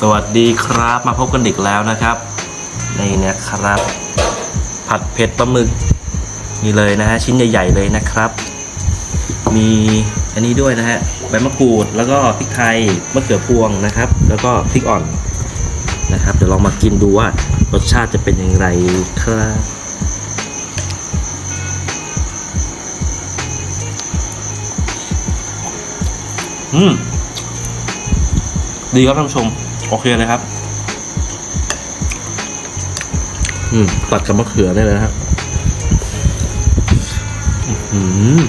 สวัสดีครับมาพบกันอีกแล้วนะครับนี่นะครับ ผัดเผ็ดปลาหมึกนี่เลยนะฮะชิ้นใหญ่ ๆ เลยนะครับ มีอันนี้ด้วยนะฮะใบมะกรูดแล้วก็พริกไทยมะเขือพวงนะครับ แล้วก็พริกอ่อนนะครับ เดี๋ยวลองมากินดูว่ารสชาติจะเป็นอย่างไรครับอืมดีครับท่านผู้ชม โอเคเลยครับ อืม ตัดกับมะเขือได้เลยนะครับอืม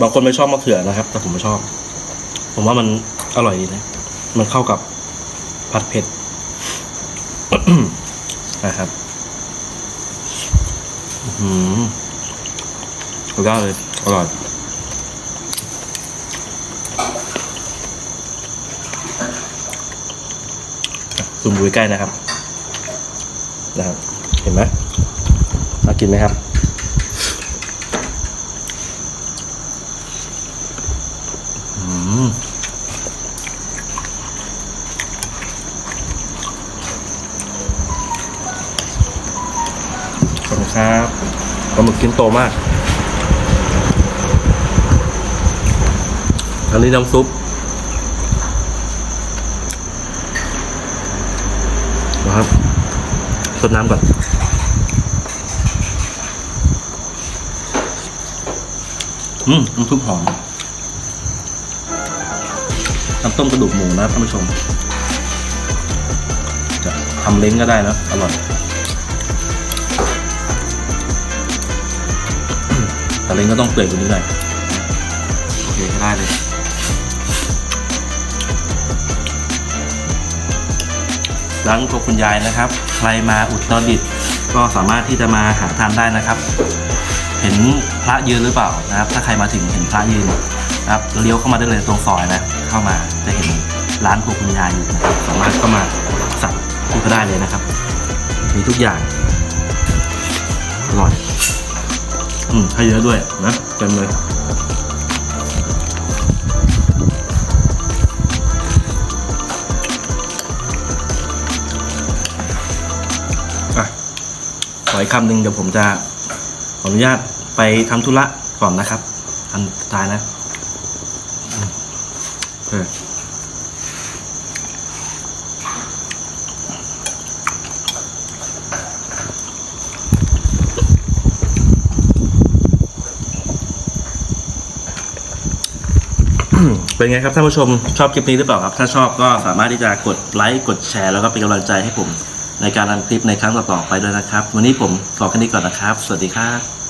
บางคนไม่ชอบมะเขือนะครับ แต่ผมไม่ชอบ ผมว่ามันอร่อยดีนะ มันเข้ากับผัดเผ็ดนะครับ อืมสุดยเลย อร่อย ซูมดูใกล้นะครับ นะครับ เห็นไหมน่ากินไหมครับขอบคุณครับ ปลาหมึกชิ้นโตมาก อันนี้น้ำซุปนะครับสดน้ำก่อนอืมน้ำซุปหอม น้ำต้มกระดูกหมูนะท่านผู้ชม จะทำเล้งก็ได้นะ อร่อย เล้งก็ต้องเปื่อยกว่านี้หน่อยโอเคได้เลยร้านครัวคุณยายนะครับ ใครมาอุตรดิตถ์ก็สามารถที่จะมาหาทานได้นะครับ เห็นพระยืนหรือเปล่านะครับ ถ้าใครมาถึงเห็นพระยืนนะครับเลี้ยวเข้ามาได้เลยตรงซอยนะ เข้ามาจะเห็นร้านครัวคุณยายอยู่นะครับสามารถเข้ามาสั่งที่ก็ได้เลยนะครับ มีทุกอย่างอร่อย อืมให้เยอะด้วยนะเต็มเลยอะขออีกคำหนึ่งเดี๋ยวผมจะขออนุญาตไปทำธุระก่อนนะครับ อันท้ายนะอืมโอ เป็นไงครับท่านผู้ชมชอบคลิปนี้หรือเปล่าครับ ถ้าชอบก็สามารถที่จะกดไลค์กดแชร์แล้วก็เป็นกำลังใจให้ผมในการทำคลิปในครั้งต่อๆไปด้วยนะครับ วันนี้ผมขอแค่นี้ก่อนนะครับ สวัสดีครับ